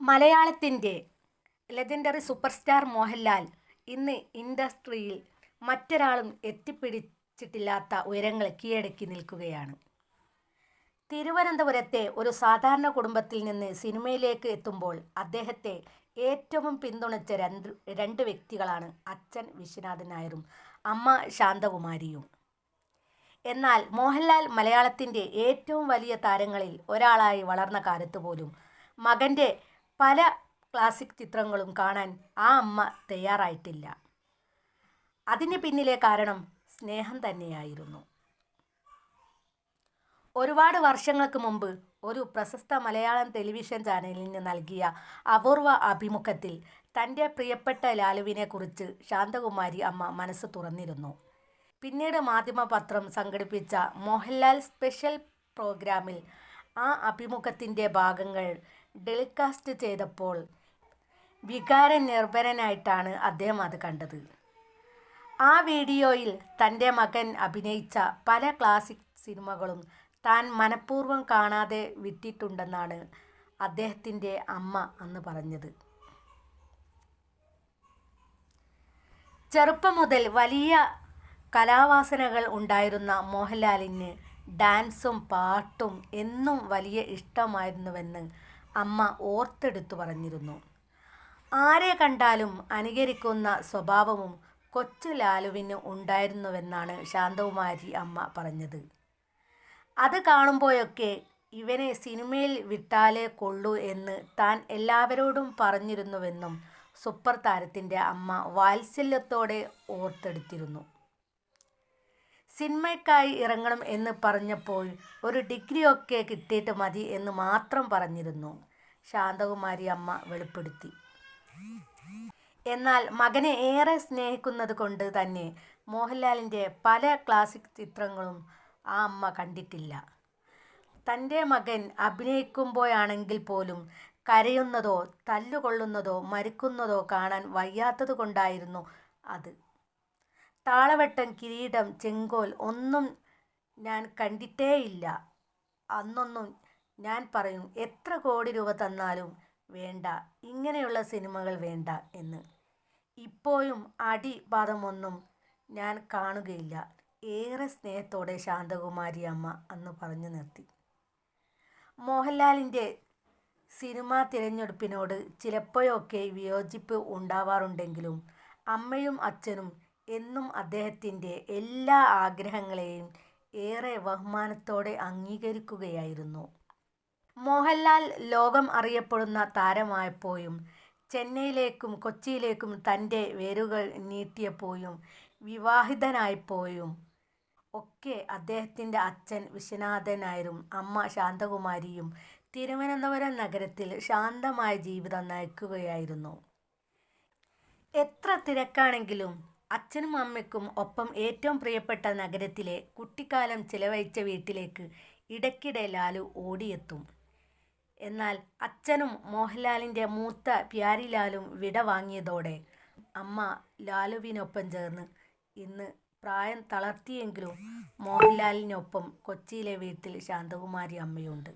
മലയാളത്തിന്റെ legendary super star Mohanlal ഇന്ന് ഇൻഡസ്ട്രിയിൽ മറ്റൊരാളും എത്തിപ്പിടിച്ചിട്ടില്ലാത്ത ഉയരങ്ങൾ കീഴടക്കി നിൽക്കുകയാണ്. തിരുവനന്തപുരത്തെ ഒരു സാധാരണ കുടുംബത്തിൽ നിന്ന് സിനിമയിലേക്ക് എത്തുമ്പോൾ അദ്ദേഹത്തെ ഏറ്റവും പിന്തുണച്ച രണ്ട് രണ്ട് വ്യക്തികളാണ് അച്ഛൻ വിശ്വനാഥൻ നായരും അമ്മ ശാന്തകുമാരിയും. എന്നാൽ മോഹൻലാൽ മലയാളത്തിന്റെ ഏറ്റവും വലിയ താരങ്ങളിൽ ഒരാളായി വളർന്ന കാലത്ത് പോലും മകന്റെ പല ക്ലാസിക് ചിത്രങ്ങളും കാണാൻ ആ അമ്മ തയ്യാറായിട്ടില്ല. അതിന് പിന്നിലെ കാരണം സ്നേഹം തന്നെയായിരുന്നു. ഒരുപാട് വർഷങ്ങൾക്ക് മുമ്പ് ഒരു പ്രശസ്ത മലയാളം ടെലിവിഷൻ ചാനലിന് നൽകിയ അപൂർവ അഭിമുഖത്തിൽ തന്റെ പ്രിയപ്പെട്ട ലാലുവിനെ കുറിച്ച് ശാന്തകുമാരി അമ്മ മനസ്സ് തുറന്നിരുന്നു. പിന്നീട് മാധ്യമപത്രം സംഘടിപ്പിച്ച മോഹൻലാൽ സ്പെഷ്യൽ പ്രോഗ്രാമിൽ ആ അഭിമുഖത്തിന്റെ ഭാഗങ്ങൾ ടെലികാസ്റ്റ് ചെയ്തപ്പോൾ വികാരനിർഭരനായിട്ടാണ് അദ്ദേഹം അത് കണ്ടത്. ആ വീഡിയോയിൽ തന്റെ മകൻ അഭിനയിച്ച പല ക്ലാസിക് സിനിമകളും താൻ മനഃപൂർവം കാണാതെ വിട്ടിട്ടുണ്ടെന്നാണ് അദ്ദേഹത്തിന്റെ അമ്മ അന്ന് പറഞ്ഞത്. ചെറുപ്പം മുതൽ വലിയ കലാവാസനകൾ ഉണ്ടായിരുന്ന മോഹൻലാലിന് ഡാൻസും പാട്ടും എന്നും വലിയ ഇഷ്ടമായിരുന്നുവെന്ന് അമ്മ ഓർത്തെടുത്തു പറഞ്ഞിരുന്നു. ആരെ കണ്ടാലും അനുകരിക്കുന്ന സ്വഭാവവും കൊച്ചു ലാലുവിന് ഉണ്ടായിരുന്നുവെന്നാണ് ശാന്തകുമാരി അമ്മ പറഞ്ഞത്. അത് കാണുമ്പോഴൊക്കെ ഇവനെ സിനിമയിൽ വിട്ടാലേ കൊള്ളൂ എന്ന് താൻ എല്ലാവരോടും പറഞ്ഞിരുന്നുവെന്നും സൂപ്പർ താരത്തിന്റെ അമ്മ വാത്സല്യത്തോടെ ഓർത്തെടുത്തിരുന്നു. സിനിമയ്ക്കായി ഇറങ്ങണം എന്ന് പറഞ്ഞപ്പോൾ ഒരു ഡിഗ്രിയൊക്കെ കിട്ടിയിട്ട് മതി എന്ന് മാത്രം പറഞ്ഞിരുന്നു. ശാന്തകുമാരി അമ്മ വെളിപ്പെടുത്തി. എന്നാൽ മകനെ ഏറെ സ്നേഹിക്കുന്നത് കൊണ്ട് തന്നെ മോഹൻലാലിന്റെ പല ക്ലാസിക് ചിത്രങ്ങളും ആ അമ്മ കണ്ടിട്ടില്ല. തന്റെ മകൻ അഭിനയിക്കുമ്പോഴാണെങ്കിൽ പോലും കരയുന്നതോ തല്ലുകൊള്ളുന്നതോ മരിക്കുന്നതോ കാണാൻ വയ്യാത്തത് കൊണ്ടായിരുന്നു അത്. താളവട്ടം കിരീടം ചെങ്കോൽ ഒന്നും ഞാൻ കണ്ടിട്ടേയില്ല. അന്നൊന്നും ഞാൻ പറയും എത്ര കോടി രൂപ തന്നാലും വേണ്ട ഇങ്ങനെയുള്ള സിനിമകൾ വേണ്ട എന്ന്. ഇപ്പോഴും അടി പദമൊന്നും ഞാൻ കാണുകയില്ല. ഏറെ സ്നേഹത്തോടെ ശാന്തകുമാരി അമ്മ അന്ന് പറഞ്ഞു നിർത്തി. മോഹൻലാലിന്റെ സിനിമാ തിരഞ്ഞെടുപ്പിനോട് ചിലപ്പോഴൊക്കെ വിയോജിപ്പ് ഉണ്ടാവാറുണ്ടെങ്കിലും അമ്മയും അച്ഛനും എന്നും അദ്ദേഹത്തിന്റെ എല്ലാ ആഗ്രഹങ്ങളെയും ഏറെ ബഹുമാനത്തോടെ അംഗീകരിക്കുകയായിരുന്നു. മോഹൻലാൽ ലോകം അറിയപ്പെടുന്ന താരമായപ്പോഴും ചെന്നൈയിലേക്കും കൊച്ചിയിലേക്കും തന്റെ വേരുകൾ നീട്ടിയപ്പോഴും വിവാഹിതനായപ്പോഴും ഒക്കെ അദ്ദേഹത്തിന്റെ അച്ഛൻ വിശ്വനാഥൻ നായരും അമ്മ ശാന്തകുമാരിയും തിരുവനന്തപുരം നഗരത്തിൽ ശാന്തമായ ജീവിതം നയിക്കുകയായിരുന്നു. എത്ര തിരക്കാണെങ്കിലും അച്ഛനും അമ്മയ്ക്കും ഒപ്പം ഏറ്റവും പ്രിയപ്പെട്ട നഗരത്തിലെ കുട്ടിക്കാലം ചിലവഴിച്ച വീട്ടിലേക്ക് ഇടയ്ക്കിടെ ലാലു ഓടിയെത്തും. എന്നാൽ അച്ഛനും മോഹൻലാലിന്റെ മൂത്ത പ്യാരിലാലും വിട വാങ്ങിയതോടെ അമ്മ ലാലുവിനൊപ്പം ചേർന്ന് ഇന്ന് പ്രായം തളർത്തിയെങ്കിലും മോഹൻലാലിനൊപ്പം കൊച്ചിയിലെ വീട്ടിൽ ശാന്തകുമാരി അമ്മയുണ്ട്.